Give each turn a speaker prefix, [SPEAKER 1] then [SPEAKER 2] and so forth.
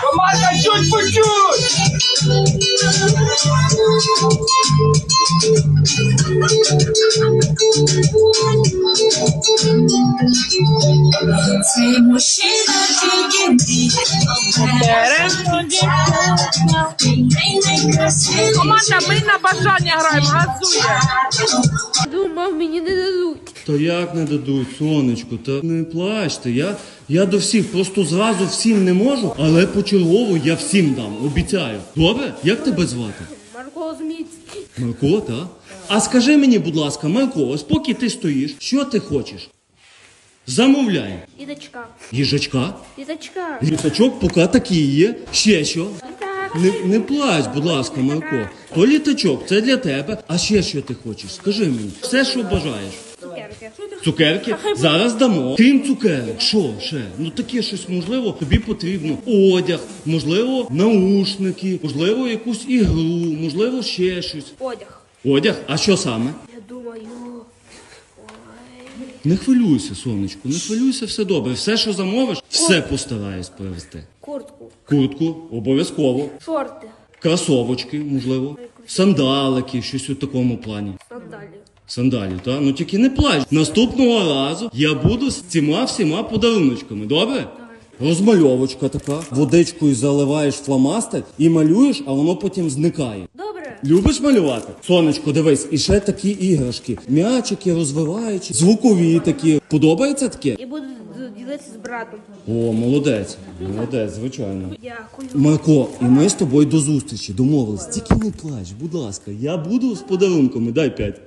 [SPEAKER 1] Команда чуть по чуть!
[SPEAKER 2] Цей мужчина тільки
[SPEAKER 1] Команда, ми на бажання граємо, газує.
[SPEAKER 3] Думав, мені не дадуть.
[SPEAKER 4] То як не дадуть, сонечко, та не плачте. Я, я до всіх просто зразу всім не можу, але почергово я всім дам, обіцяю. Добре? Як тебе звати?
[SPEAKER 3] Марко Зміцький.
[SPEAKER 4] Марко, та? А скажи мені, будь ласка, Марко, ось поки ти стоїш, що ти хочеш? Замовляй.
[SPEAKER 3] Діточка.
[SPEAKER 4] Їжачка,
[SPEAKER 3] Діточка.
[SPEAKER 4] літачок, поки такий є. Ще що? Не, не плач, будь ласка, Марко. То літачок, це для тебе. А ще що ти хочеш? Скажи мені, все, що бажаєш.
[SPEAKER 3] Цукерки.
[SPEAKER 4] Цукерки зараз дамо. Крім цукерок, що ще? Ну таке щось можливо, тобі потрібно одяг, можливо, наушники, можливо, якусь ігру, можливо, ще щось.
[SPEAKER 3] Одяг.
[SPEAKER 4] Одяг, а що саме?
[SPEAKER 3] Я думаю.
[SPEAKER 4] Не хвилюйся, сонечко, не хвилюйся, все добре. Все, що замовиш, все постараюсь привезти.
[SPEAKER 3] Куртку.
[SPEAKER 4] Куртку, обов'язково.
[SPEAKER 3] Шорти.
[SPEAKER 4] Кросовочки, можливо, сандалики, щось у такому плані.
[SPEAKER 3] Сандалі.
[SPEAKER 4] Сандалі, та? Ну тільки не плач. Наступного разу я буду з цими всіма подаруночками, добре? Розмальовочка така. Водичкою заливаєш фломастер і малюєш, а воно потім зникає.
[SPEAKER 3] Добре.
[SPEAKER 4] Любиш малювати? Сонечко, дивись, і ще такі іграшки. М'ячики розвиваючі, звукові такі. Подобається таке?
[SPEAKER 3] І буду ділитися з братом.
[SPEAKER 4] О, молодець. Молодець, звичайно.
[SPEAKER 3] Дякую.
[SPEAKER 4] Марко, і ми з тобою до зустрічі домовились. Тільки не плач, будь ласка. Я буду з подарунками, дай п'ять.